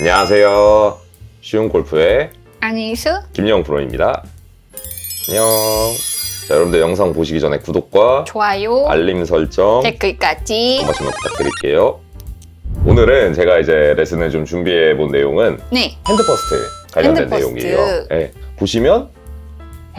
안녕하세요. 쉬운 골프의 안녕수 김영 프로입니다. 안녕. 자, 여러분들 영상 보시기 전에 구독과 좋아요 알림 설정 댓글까지 한 번씩만 부탁드릴게요. 오늘은 제가 이제 레슨을 좀 준비해 본 내용은 네 핸드퍼스트 관련된 핸드퍼스트. 내용이에요. 네. 보시면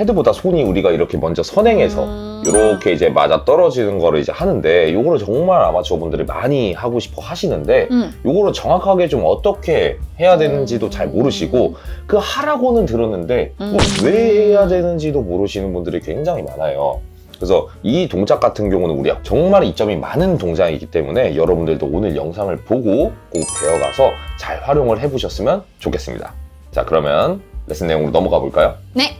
헤드보다 손이 우리가 이렇게 먼저 선행해서 음. 이렇게 이제 맞아 떨어지는 거를 이제 하는데 요거를 정말 아마추어 분들이 많이 하고 싶어 하시는데 음. 요거를 정확하게 좀 어떻게 해야 되는지도 음. 잘 모르시고 그 하라고는 들었는데 음. 그걸 왜 해야 되는지도 모르시는 분들이 굉장히 많아요. 그래서 이 동작 같은 경우는 우리가 정말 이점이 많은 동작이기 때문에 여러분들도 오늘 영상을 보고 꼭 배워가서 잘 활용을 해보셨으면 좋겠습니다. 자 그러면 레슨 내용으로 넘어가 볼까요? 네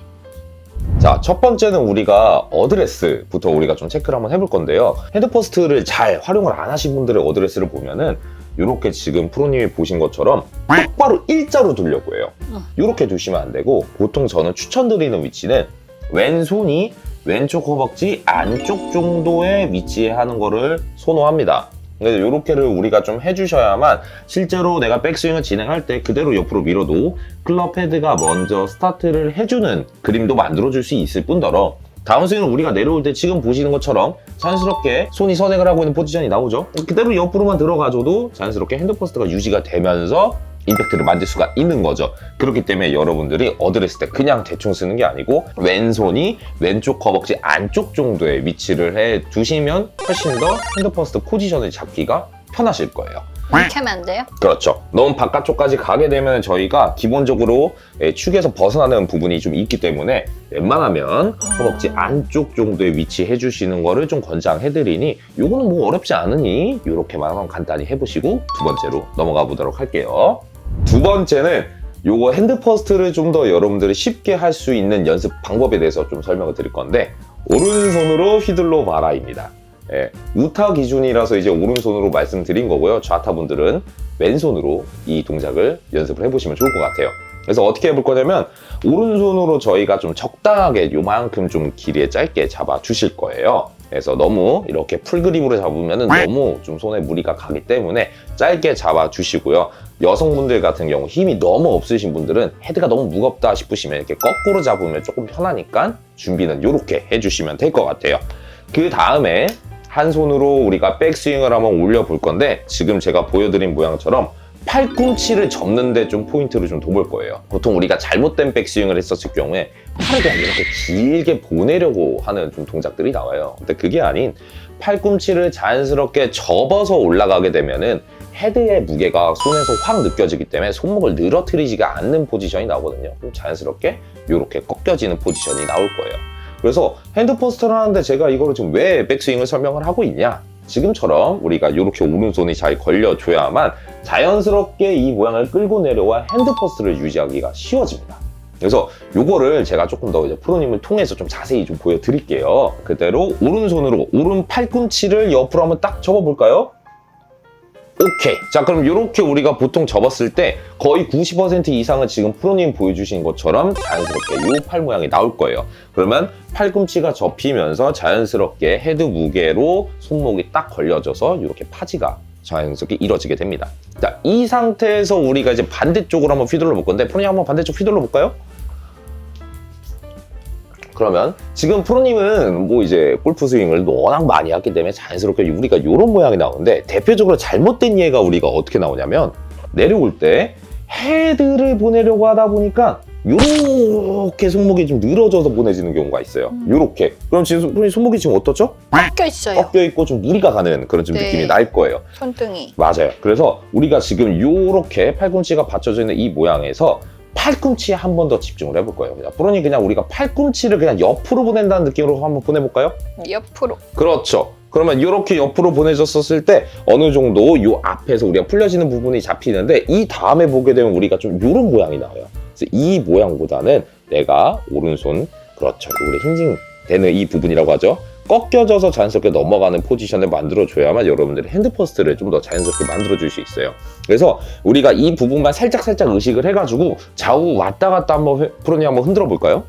자, 첫 번째는 우리가 어드레스부터 우리가 좀 체크를 한번 해볼 건데요. 헤드퍼스트를 잘 활용을 안 하신 분들의 어드레스를 보면은 이렇게 지금 프로님이 보신 것처럼 똑바로 일자로 두려고 해요. 어. 이렇게 두시면 안 되고 보통 저는 추천드리는 위치는 왼손이 왼쪽 허벅지 안쪽 정도에 위치하는 거를 선호합니다. 그래서 이렇게를 우리가 좀 해주셔야만 실제로 내가 백스윙을 진행할 때 그대로 옆으로 밀어도 클럽 헤드가 먼저 스타트를 해주는 그림도 만들어줄 수 있을 뿐더러 다운스윙은 우리가 내려올 때 지금 보시는 것처럼 자연스럽게 손이 선행을 하고 있는 포지션이 나오죠. 그대로 옆으로만 들어가줘도 자연스럽게 핸드퍼스트가 유지가 되면서 임팩트를 만들 수가 있는 거죠. 그렇기 때문에 여러분들이 어드레스 때 그냥 대충 쓰는 게 아니고 왼손이 왼쪽 허벅지 안쪽 정도의 위치를 해 두시면 훨씬 더 핸드퍼스트 포지션을 잡기가 편하실 거예요. 이렇게 하면 안 돼요? 그렇죠. 너무 바깥쪽까지 가게 되면 저희가 기본적으로 예, 축에서 벗어나는 부분이 좀 있기 때문에 웬만하면 허벅지 안쪽 정도에 위치해 주시는 거를 좀 권장해 드리니 요거는 뭐 어렵지 않으니 이렇게만 한번 간단히 해보시고 두 번째로 넘어가 보도록 할게요. 두 번째는 요거 핸드 퍼스트를 좀 더 여러분들이 쉽게 할 수 있는 연습 방법에 대해서 좀 설명을 드릴 건데 오른손으로 휘둘러 봐라입니다. 예, 우타 기준이라서 이제 오른손으로 말씀드린 거고요. 좌타 분들은 왼손으로 이 동작을 연습을 해보시면 좋을 것 같아요. 그래서 어떻게 해볼 거냐면 오른손으로 저희가 좀 적당하게 요만큼 좀 길이에 짧게 잡아 주실 거예요. 그래서 너무 이렇게 풀그립으로 잡으면 너무 좀 손에 무리가 가기 때문에 짧게 잡아 주시고요. 여성분들 같은 경우 힘이 너무 없으신 분들은 헤드가 너무 무겁다 싶으시면 이렇게 거꾸로 잡으면 조금 편하니까 준비는 이렇게 해주시면 될 것 같아요. 그 다음에 한 손으로 우리가 백스윙을 한번 올려 볼 건데 지금 제가 보여드린 모양처럼 팔꿈치를 접는데 좀 포인트를 좀 둬볼 거예요. 보통 우리가 잘못된 백스윙을 했었을 경우에 팔을 그냥 이렇게 길게 보내려고 하는 좀 동작들이 나와요. 근데 그게 아닌 팔꿈치를 자연스럽게 접어서 올라가게 되면은 헤드의 무게가 손에서 확 느껴지기 때문에 손목을 늘어뜨리지가 않는 포지션이 나오거든요. 그럼 자연스럽게 이렇게 꺾여지는 포지션이 나올 거예요. 그래서 핸드 포스터를 하는데 제가 이거를 지금 왜 백스윙을 설명을 하고 있냐? 지금처럼 우리가 이렇게 오른손이 잘 걸려줘야만 자연스럽게 이 모양을 끌고 내려와 핸드퍼스를 유지하기가 쉬워집니다. 그래서 요거를 제가 조금 더 이제 프로님을 통해서 좀 자세히 좀 보여드릴게요. 그대로 오른손으로 오른 팔꿈치를 옆으로 한번 딱 접어볼까요? 오케이. 자, 그럼 이렇게 우리가 보통 접었을 때 거의 90% 이상은 지금 프로님 보여주신 것처럼 자연스럽게 이 팔 모양이 나올 거예요. 그러면 팔꿈치가 접히면서 자연스럽게 헤드 무게로 손목이 딱 걸려져서 이렇게 파지가 자연스럽게 이루어지게 됩니다. 자, 이 상태에서 우리가 이제 반대쪽으로 한번 휘둘러 볼 건데 프로님 한번 반대쪽 휘둘러 볼까요? 그러면 지금 프로님은 뭐 이제 골프 스윙을 워낙 많이 했기 때문에 자연스럽게 우리가 이런 모양이 나오는데 대표적으로 잘못된 예가 우리가 어떻게 나오냐면 내려올 때 헤드를 보내려고 하다 보니까 이렇게 손목이 좀 늘어져서 보내지는 경우가 있어요. 음. 이렇게. 그럼 지금 프로님 손목이 지금 어떻죠? 꺾여 있어요 꺾여 있고 좀 무리가 가는 그런 좀 네. 느낌이 날 거예요. 손등이 맞아요. 그래서 우리가 지금 이렇게 팔꿈치가 받쳐져 있는 이 모양에서 팔꿈치에 한 번 더 집중을 해볼 거예요. 프로님 그냥 우리가 팔꿈치를 그냥 옆으로 보낸다는 느낌으로 한번 보내볼까요? 옆으로 그렇죠. 그러면 이렇게 옆으로 보내졌었을 때 어느 정도 이 앞에서 우리가 풀려지는 부분이 잡히는데 이 다음에 보게 되면 우리가 좀 이런 모양이 나와요. 그래서 이 모양보다는 내가 오른손 그렇죠. 우리 힌징 되는 이 부분이라고 하죠. 꺾여져서 자연스럽게 넘어가는 포지션을 만들어줘야만 여러분들이 핸드퍼스트를 좀 더 자연스럽게 만들어줄 수 있어요. 그래서 우리가 이 부분만 살짝살짝 의식을 해가지고 좌우 왔다 갔다 한번 회- 프로님 한번 흔들어 볼까요?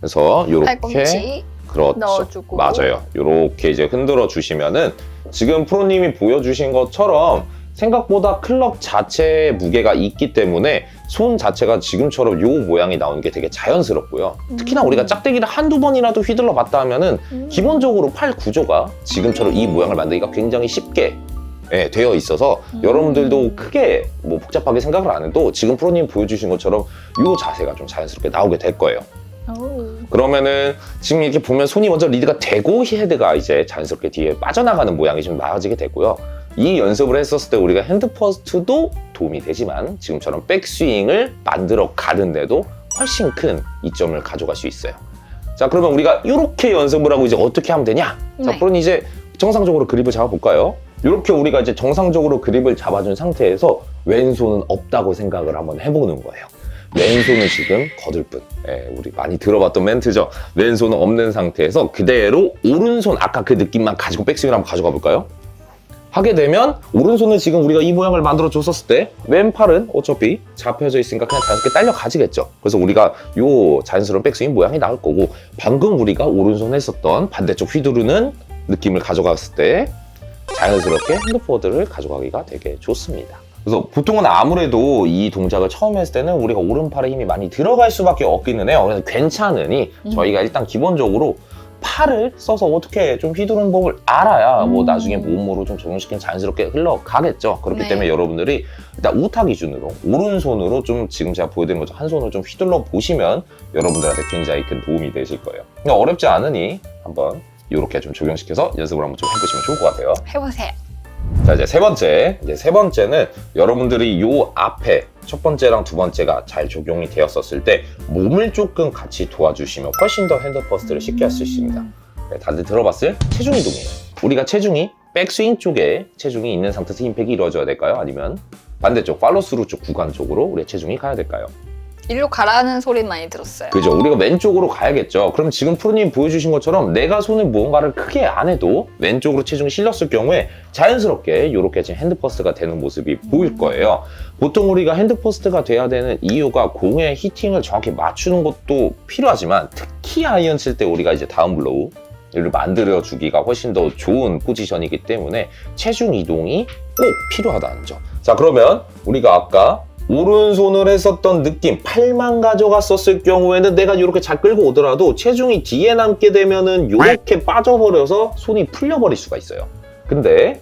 그래서 이렇게 그렇죠. 넣어주고. 맞아요. 이렇게 이제 흔들어 주시면은 지금 프로님이 보여주신 것처럼 생각보다 클럽 자체의 무게가 있기 때문에 손 자체가 지금처럼 요 모양이 나오는 게 되게 자연스럽고요. 특히나 음. 우리가 짝대기를 한두 번이라도 휘둘러 봤다 하면은 음. 기본적으로 팔 구조가 지금처럼 이 모양을 만들기가 굉장히 쉽게 예, 되어 있어서 음. 여러분들도 크게 뭐 복잡하게 생각을 안 해도 지금 프로님 보여주신 것처럼 요 자세가 좀 자연스럽게 나오게 될 거예요. 오. 그러면은 지금 이렇게 보면 손이 먼저 리드가 되고 헤드가 이제 자연스럽게 뒤에 빠져나가는 모양이 좀 나아지게 되고요. 이 연습을 했었을 때 우리가 핸드 퍼스트도 도움이 되지만 지금처럼 백스윙을 만들어 가는데도 훨씬 큰 이점을 가져갈 수 있어요. 자, 그러면 우리가 이렇게 연습을 하고 이제 어떻게 하면 되냐? 자, 네. 프로는 이제 정상적으로 그립을 잡아볼까요? 이렇게 우리가 이제 정상적으로 그립을 잡아준 상태에서 왼손은 없다고 생각을 한번 해보는 거예요. 왼손은 지금 거들 뿐. 예, 우리 많이 들어봤던 멘트죠. 왼손은 없는 상태에서 그대로 오른손 아까 그 느낌만 가지고 백스윙을 한번 가져가 볼까요? 하게 되면 오른손은 지금 우리가 이 모양을 만들어 줬었을 때 왼팔은 어차피 잡혀져 있으니까 그냥 자연스럽게 딸려 가지겠죠. 그래서 우리가 요 자연스러운 백스윙 모양이 나올 거고 방금 우리가 오른손 했었던 반대쪽 휘두르는 느낌을 가져갔을 때 자연스럽게 핸드포워드를 가져가기가 되게 좋습니다. 그래서 보통은 아무래도 이 동작을 처음 했을 때는 우리가 오른팔에 힘이 많이 들어갈 수밖에 없기는 해요. 그래서 괜찮으니 음. 저희가 일단 기본적으로 팔을 써서 어떻게 좀 휘두르는 법을 알아야 뭐 음. 나중에 몸으로 좀 적용시키면 자연스럽게 흘러가겠죠. 그렇기 네. 때문에 여러분들이 일단 우타 기준으로 오른손으로 좀 지금 제가 보여드린 것처럼 한 손으로 좀 휘둘러 보시면 여러분들한테 굉장히 큰 도움이 되실 거예요. 그냥 어렵지 않으니 한번 이렇게 좀 적용시켜서 연습을 한번 좀 해보시면 좋을 것 같아요. 해보세요. 자 이제 세 번째 이제 세 번째는 여러분들이 요 앞에 첫 번째랑 두 번째가 잘 적용이 되었었을 때 몸을 조금 같이 도와주시면 훨씬 더 핸드 퍼스트를 쉽게 할 수 있습니다. 네, 다들 들어봤을 체중 이동이에요. 우리가 체중이 백스윙 쪽에 체중이 있는 상태에서 임팩이 이루어져야 될까요? 아니면 반대쪽 팔로스루 쪽 구간 쪽으로 우리의 체중이 가야 될까요? 일로 가라는 소리 많이 들었어요. 그죠. 우리가 왼쪽으로 가야겠죠. 그럼 지금 프로님 보여주신 것처럼 내가 손을 무언가를 크게 안 해도 왼쪽으로 체중이 실렸을 경우에 자연스럽게 이렇게 지금 핸드퍼스트가 되는 모습이 보일 거예요. 보통 우리가 핸드퍼스트가 돼야 되는 이유가 공의 히팅을 정확히 맞추는 것도 필요하지만 특히 아이언 칠 때 우리가 이제 다운 블로우 를 만들어 주기가 훨씬 더 좋은 포지션이기 때문에 체중 이동이 꼭 필요하다는 점. 자, 그러면 우리가 아까 오른손을 했었던 느낌, 팔만 가져갔었을 경우에는 내가 이렇게 잘 끌고 오더라도 체중이 뒤에 남게 되면은 이렇게 빠져버려서 손이 풀려버릴 수가 있어요. 근데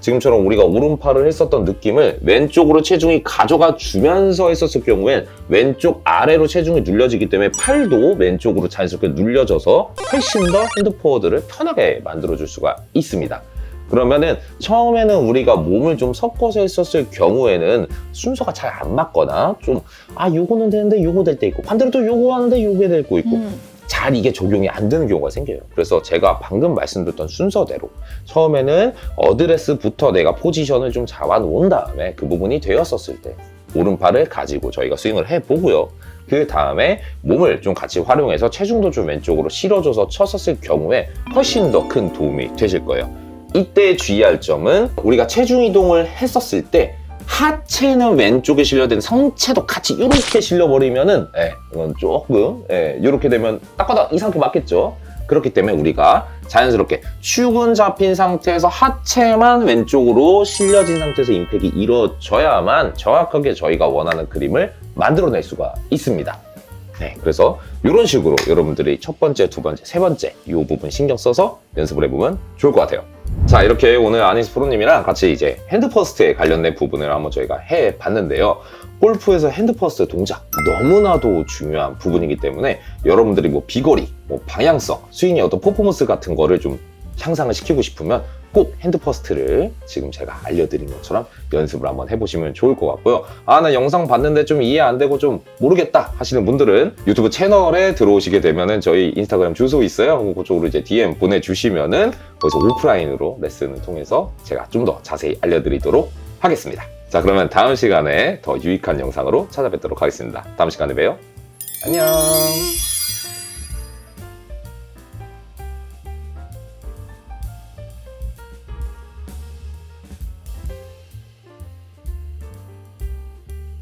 지금처럼 우리가 오른팔을 했었던 느낌을 왼쪽으로 체중이 가져가 주면서 했었을 경우엔 왼쪽 아래로 체중이 눌려지기 때문에 팔도 왼쪽으로 자연스럽게 눌려져서 훨씬 더 핸드 포워드를 편하게 만들어줄 수가 있습니다. 그러면은 처음에는 우리가 몸을 좀 섞어서 했었을 경우에는 순서가 잘 안 맞거나 좀 아 요거는 되는데 요거 될 때 있고 반대로 또 요거 하는데 요게 될 거 있고 음. 잘 이게 적용이 안 되는 경우가 생겨요. 그래서 제가 방금 말씀드렸던 순서대로 처음에는 어드레스부터 내가 포지션을 좀 잡아놓은 다음에 그 부분이 되었었을 때 오른팔을 가지고 저희가 스윙을 해보고요. 그 다음에 몸을 좀 같이 활용해서 체중도 좀 왼쪽으로 실어줘서 쳤었을 경우에 훨씬 더 큰 도움이 되실 거예요. 이때 주의할 점은 우리가 체중 이동을 했었을 때 하체는 왼쪽에 실려된 상체도 같이 이렇게 실려버리면은 예, 이건 조금 예, 이렇게 되면 딱 봐도 이상하게 맞겠죠. 그렇기 때문에 우리가 자연스럽게 축은 잡힌 상태에서 하체만 왼쪽으로 실려진 상태에서 임팩이 이루어져야만 정확하게 저희가 원하는 그림을 만들어낼 수가 있습니다. 네, 그래서 이런 식으로 여러분들이 첫 번째, 두 번째, 세 번째 이 부분 신경 써서 연습을 해보면 좋을 것 같아요. 자, 이렇게 오늘 아니스 프로님이랑 같이 이제 핸드퍼스트에 관련된 부분을 한번 저희가 해봤는데요. 골프에서 핸드퍼스트 동작 너무나도 중요한 부분이기 때문에 여러분들이 뭐 비거리, 뭐 방향성, 스윙의 어떤 퍼포먼스 같은 거를 좀 향상을 시키고 싶으면 꼭 핸드퍼스트를 지금 제가 알려드린 것처럼 연습을 한번 해보시면 좋을 것 같고요. 아, 나 영상 봤는데 좀 이해 안 되고 좀 모르겠다 하시는 분들은 유튜브 채널에 들어오시게 되면은 저희 인스타그램 주소 있어요. 그쪽으로 이제 DM 보내주시면은 거기서 오프라인으로 레슨을 통해서 제가 좀 더 자세히 알려드리도록 하겠습니다. 자, 그러면 다음 시간에 더 유익한 영상으로 찾아뵙도록 하겠습니다. 다음 시간에 봬요. 안녕.